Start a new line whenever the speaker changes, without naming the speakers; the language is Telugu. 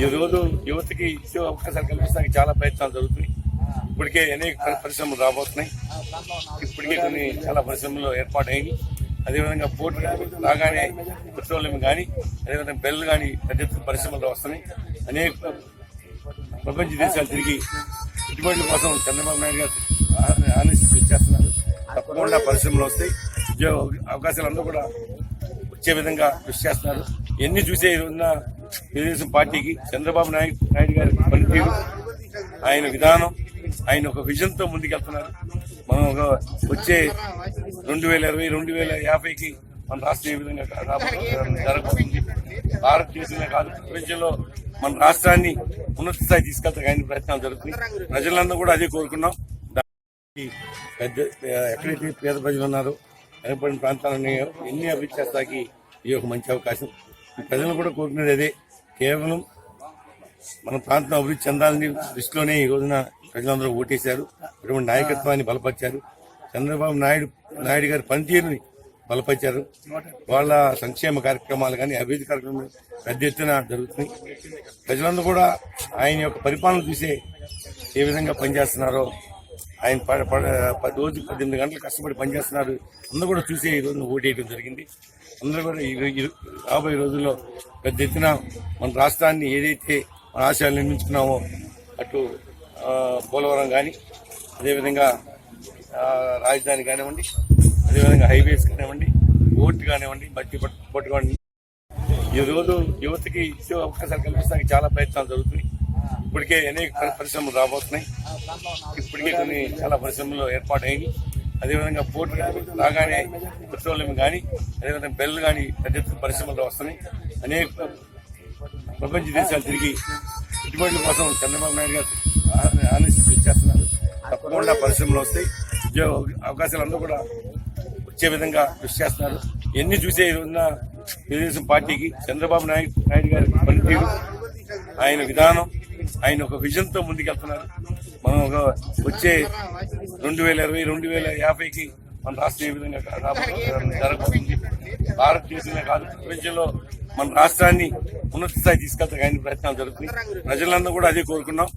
ఈ రోజు యువతకి ఉద్యోగ అవకాశాలు కల్పించడానికి చాలా ప్రయత్నాలు జరుగుతున్నాయి. ఇప్పటికే అనేక పరిశ్రమలు రాబోతున్నాయి. ఇప్పటికే కొన్ని చాలా పరిశ్రమలు ఏర్పాటైంది. అదేవిధంగా పోర్టు రాగానే పెట్రోలియం కానీ అదేవిధంగా బెల్ కానీ పెద్ద ఎత్తున పరిశ్రమలు వస్తున్నాయి అనేక ప్రపంచ దేశాలు తిరిగి పెట్టుబడుల కోసం చంద్రబాబు నాయుడు గారు ఆ- ఆలోచించి చేస్తున్నారు. తప్పకుండా పరిశ్రమలు వస్తాయి. ఉద్యోగ అవకాశాలు అందరూ కూడా వచ్చే విధంగా కృషి చేస్తున్నారు. ఎన్ని చూసే ఉన్న తెలుగుదేశం పార్టీకి చంద్రబాబు నాయుడు నాయుడు గారి పనితీరు ఆయన విధానం ఆయన ఒక విజన్తో ముందుకెళ్తున్నారు. మనం ఒక వచ్చే రెండు వేల ఇరవై రెండు వేల యాభైకి మన రాష్ట్రం ఏ విధంగా జరగబోతుంది. భారతదేశంలో కాదు ప్రపంచంలో మన రాష్ట్రాన్ని ఉన్నత స్థాయి తీసుకెళ్తా ఆయన ప్రయత్నాలు జరుగుతున్నాయి. ప్రజలందరూ కూడా అదే కోరుకున్నాం. పెద్ద ఎక్కడైతే పేద ప్రజలు ఉన్నారో వెనకబడిన ప్రాంతాలు ఉన్నాయో ఎన్ని అభివృద్ధి చేస్తాకి ఇది ఒక మంచి అవకాశం ప్రజలు కూడా కోరుకునేది అదే. కేవలం మన ప్రాంతం అభివృద్ధి చెందాలని దృష్టిలోనే ఈ రోజున ప్రజలందరూ ఓటేశారు. ఇటువంటి నాయకత్వాన్ని బలపరిచారు. చంద్రబాబు నాయుడు నాయుడు గారి పనితీరుని బలపరిచారు. వాళ్ళ సంక్షేమ కార్యక్రమాలు కానీ అభివృద్ధి కార్యక్రమాలు పెద్ద ఎత్తున జరుగుతున్నాయి. ప్రజలందరూ కూడా ఆయన యొక్క పరిపాలన చూసే ఏ విధంగా పనిచేస్తున్నారో ఆయన పది రోజు పద్దెనిమిది గంటలు కష్టపడి పనిచేస్తున్నారు. అందరూ కూడా చూసే ఈ రోజు ఓటేయడం జరిగింది. అందరూ కూడా ఈ రాబోయే రోజుల్లో పెద్ద ఎత్తున మన రాష్ట్రాన్ని ఏదైతే మన ఆశయాలు నిర్మించుకున్నామో అటు పోలవరం కానీ అదేవిధంగా రాజధాని కానివ్వండి అదేవిధంగా హైవేస్ కానివ్వండి ఓటు కానివ్వండి బట్టి పోర్టు కానివ్వండి ఈ రోజు యువతకి ఇచ్చే అవకాశాలు కల్పిస్తానికి చాలా ప్రయత్నాలు జరుగుతున్నాయి. ఇప్పటికే అనేక పరిశ్రమలు రాబోతున్నాయి. ఇప్పటికే కొన్ని చాలా పరిశ్రమలు ఏర్పాటైంది అదేవిధంగా పోర్టు రాగానే పెట్రోలియం కానీ అదేవిధంగా బెల్ కానీ పెద్ద ఎత్తున పరిశ్రమలు వస్తున్నాయి. అనేక ప్రపంచ దేశాలు తిరిగి పెట్టుబడుల కోసం చంద్రబాబు నాయుడు గారు ఆ- ఆలోచించి చేస్తున్నారు. తప్పకుండా పరిశ్రమలు వస్తాయి. ఉద్యోగ అవకాశాలు అందరూ కూడా వచ్చే విధంగా కృషి చేస్తున్నారు. ఎన్ని చూసే ఉన్న తెలుగుదేశం పార్టీకి చంద్రబాబు నాయుడు నాయుడు గారి పనితీరు ఆయన విధానం ఆయన ఒక విజన్తో ముందుకెళ్తున్నారు. మనం ఒక వచ్చే రెండు వేల ఇరవై రెండు వేల యాభైకి మన రాష్ట్రం ఏ విధంగా జరగబోతుంది. భారతదేశంలో కాదు ప్రపంచంలో మన రాష్ట్రాన్ని ఉన్నత స్థాయి తీసుకెళ్తా ఆయన ప్రయత్నాలు జరుగుతున్నాయి. ప్రజలందరూ కూడా అదే కోరుకున్నాం.